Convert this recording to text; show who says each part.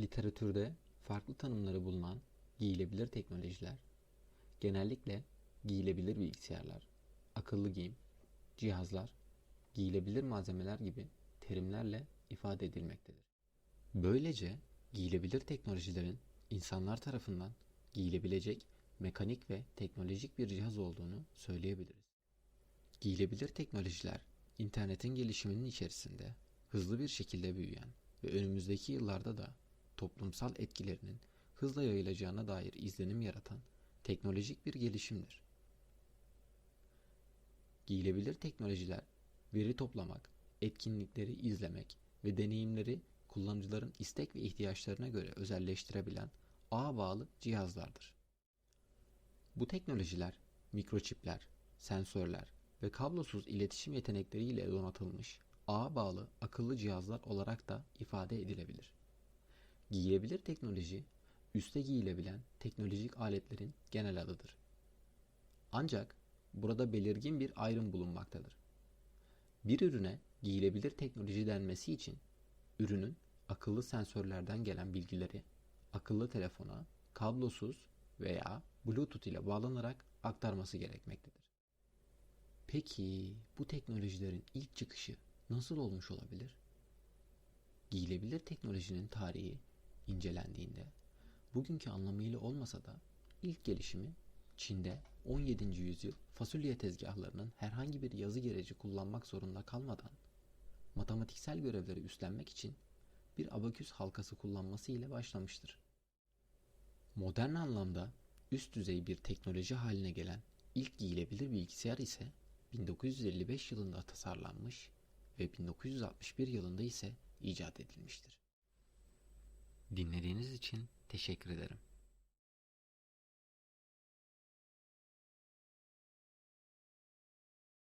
Speaker 1: Literatürde farklı tanımları bulunan giyilebilir teknolojiler, genellikle giyilebilir bilgisayarlar, akıllı giyim, cihazlar, giyilebilir malzemeler gibi terimlerle ifade edilmektedir. Böylece giyilebilir teknolojilerin insanlar tarafından giyilebilecek mekanik ve teknolojik bir cihaz olduğunu söyleyebiliriz. Giyilebilir teknolojiler, internetin gelişiminin içerisinde hızlı bir şekilde büyüyen ve önümüzdeki yıllarda da toplumsal etkilerinin hızla yayılacağına dair izlenim yaratan teknolojik bir gelişimdir. Giyilebilir teknolojiler, veri toplamak, etkinlikleri izlemek ve deneyimleri kullanıcıların istek ve ihtiyaçlarına göre özelleştirebilen ağa bağlı cihazlardır. Bu teknolojiler, mikroçipler, sensörler ve kablosuz iletişim yetenekleriyle donatılmış ağa bağlı akıllı cihazlar olarak da ifade edilebilir. Giyilebilir teknoloji, üste giyilebilen teknolojik aletlerin genel adıdır. Ancak burada belirgin bir ayrım bulunmaktadır. Bir ürüne giyilebilir teknoloji denmesi için ürünün akıllı sensörlerden gelen bilgileri akıllı telefona kablosuz veya Bluetooth ile bağlanarak aktarması gerekmektedir. Peki bu teknolojilerin ilk çıkışı nasıl olmuş olabilir? Giyilebilir teknolojinin tarihi incelendiğinde bugünkü anlamıyla olmasa da ilk gelişimi Çin'de 17. yüzyıl fasulye tezgahlarının herhangi bir yazı gereci kullanmak zorunda kalmadan matematiksel görevleri üstlenmek için bir abaküs halkası kullanması ile başlamıştır. Modern anlamda üst düzey bir teknoloji haline gelen ilk giyilebilir bilgisayar ise 1955 yılında tasarlanmış ve 1961 yılında ise icat edilmiştir. Dinlediğiniz için teşekkür ederim.